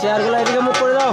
চেয়ারগুলো এদিকে মুখ করে দাও।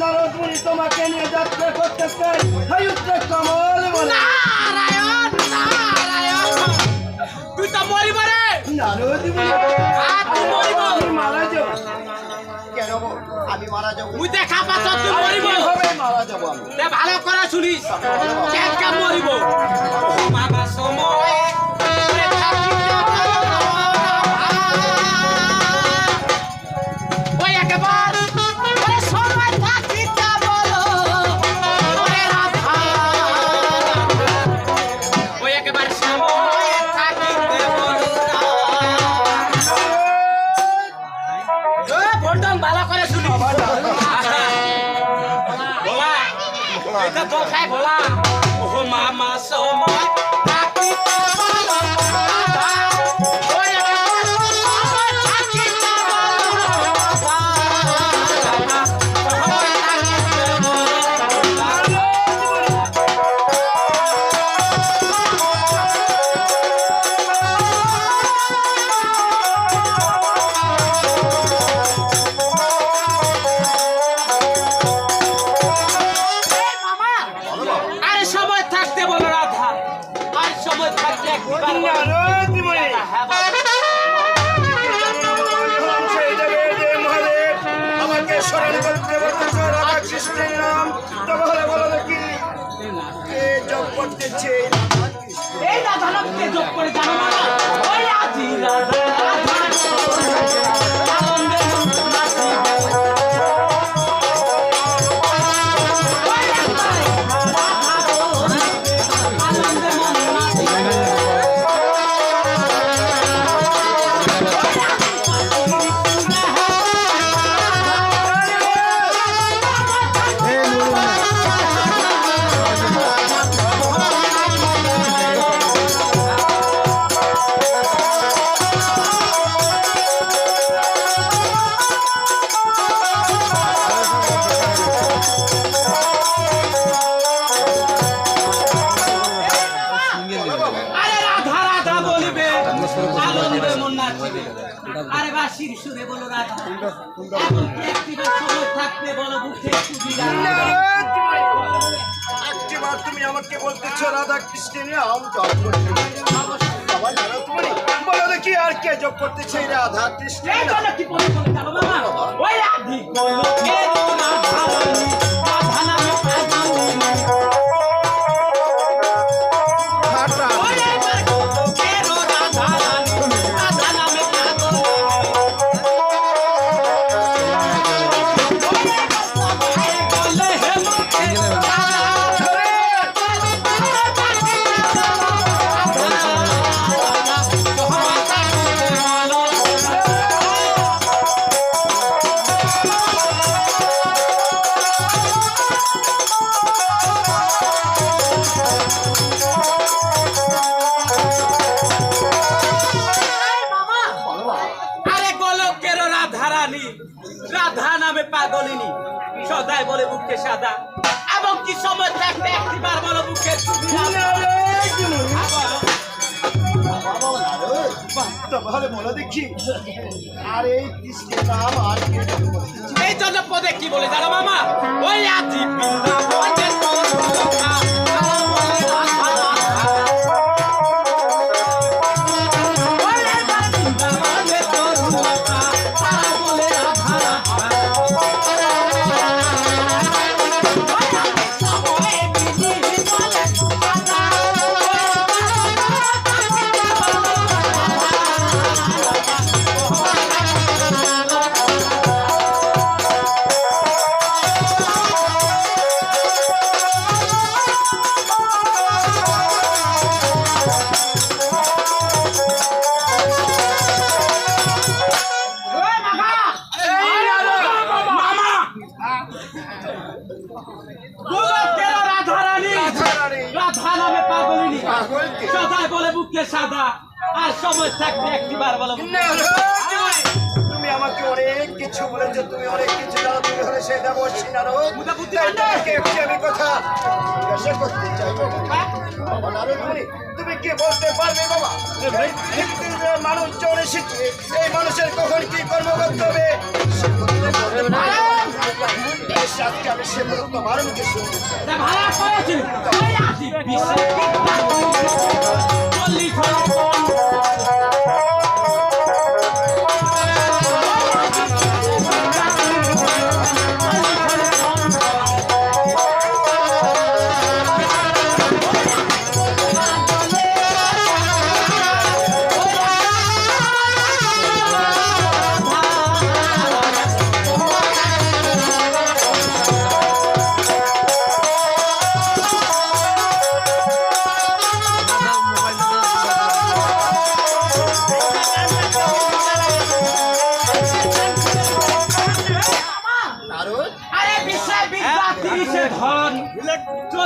নারদমণি তোমাকে নিয়ে যাত্রা করতে চাই। উত্তর কমল বলে। নারায়ণ নারায়ণ। তুই তো মরিব রে। নারদমণি তুই মরিব। আমি মারা যাব। কেন আমি মারা যাব। তুই দেখা পাচ্ছ তুই মরিব। কীভাবে মারা যাব আমি? ভালো করে শুনিস। কে কে মরিব? মামা সময়। এটা তো খাই ভোলা ও মামা সময় থাকিতে বলো জপ চেয়ে এই রাধা নামকে যোগ করে জানো না ওই আজি রাধা বাসির সুরে বলো রাধা। সময় থাকতে বলো বুকে সুবিধা একটিবার তুমি আমাকে বলতেছো রাধা কৃষ্ণের বলো। দেখি আর কে যোগ করতেছে রাধা কৃষ্ণের। এই নাম জন্য কি বলে বলে ওই আধি রাধা বলে বুকে সাদা। এবং কি সময় থাকতে একটিবার বলো বুকে তাহলে বলো দেখি। আর এই জন্য পদে কি বলে জানো মামা? ওই আদি বুকে সাদা? আর সময় থাকতে একটিবার বলো। না, না, তুমি আমাকে অনেক কিছু বলেছ তুমি অনেক কিছু জানো তুমি হলে একটি আমি কথা জিজ্ঞাসা করতে বাবা। তুমি কি বলতে পারবে বাবা? এই এসেছে মানুষের কখন কি কর্ম করতে হবে সে কথা বলতে পারবে? বেশ, আজকে আমি সে তোমার মুখে শুনতে চাই। তা ভাড়া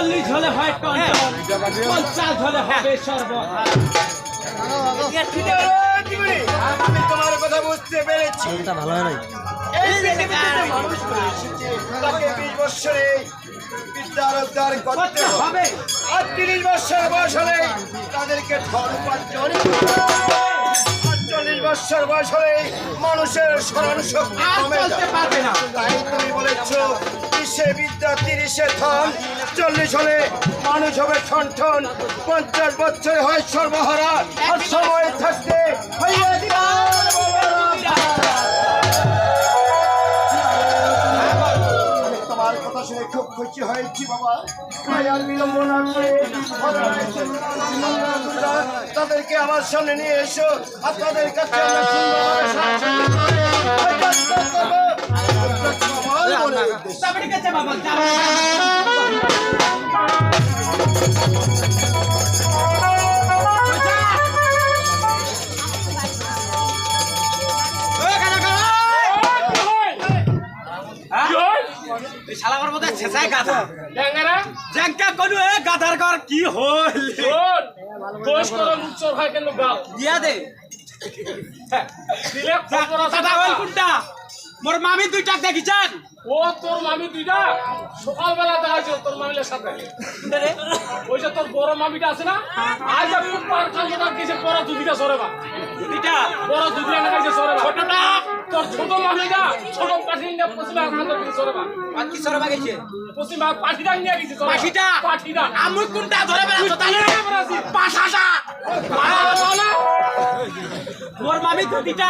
চল্লিশ হলে হয় পঞ্চাশ। হলে হবে সর্বহার। আমি তোমার কথা বুঝতে পেরেছি ভালো হয় নাই? তাকে বিশ বৎসরে করতে হবে। আর তিরিশ বৎসর বয়স হলে তাদেরকে ধন উপার্জন চল্লিশ বৎসর বয়স হলে মানুষের স্মরণ শক্তি কমে চলতে পারবে না। বিদ্যা তিরিশে ধন চল্লিশ হলে মানুষ হবে ঠন ঠন। পঞ্চাশ বছরে হয় সর্বহারা আর সময় থাকতে তোমার খুব খুশি হয়েছি তাদেরকে আমার সামনে নিয়ে এসো, আর তাদের কাছে তবে ঠিক আছে বাবা কানা কানা! এই শালাবার মধ্যে ছেঁচায় গাধা। জ্যাংকা কনু, এ গাধার ঘর কি হল? দিয়া দে। দাদা হল কোনটা? মোর মামি দুইটা দেখিছেন? ও তোর মামি দুইটা? সকালবেলা দেখা যাচ্ছে তোর মামিলের সাথে? ওই যে তোর বড় মামিটা আছে না? আজ আমি পার কালটা গেছে বড় দুদিটা সরে বা। দুইটা বড় দুদিটা না গেছে সরে বা। ছোটটা? তোর ছোট মামিটা ছোট পাঠি নিয়ে পশ্চিমে আপনাদের গেছে সরে বা। আর কি সরবা গেছে? পশ্চিমে পাঠিটা নিয়ে গেছে সরে বা। পাখিটা? পাঠিটা আমি কোনটা? ধরে বেড়াচ্ছ তাহলে। পাঠাটা মোর মামি দুইটা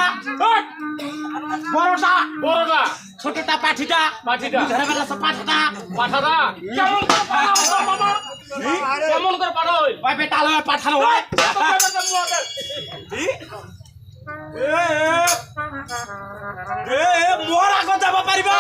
বড়টা বড়টা ছোটটা পাঠিটা পাঠিটা। ধরে বেড়াচ্ছ পাঠাটা পাঠাটা কেমন করে পাঠাও হয় মামা কেমন করে পাঠাও ভাই বেটা লয় পাঠানো ভাই এ, এ, এ, মোর আগত যাব পাৰিবা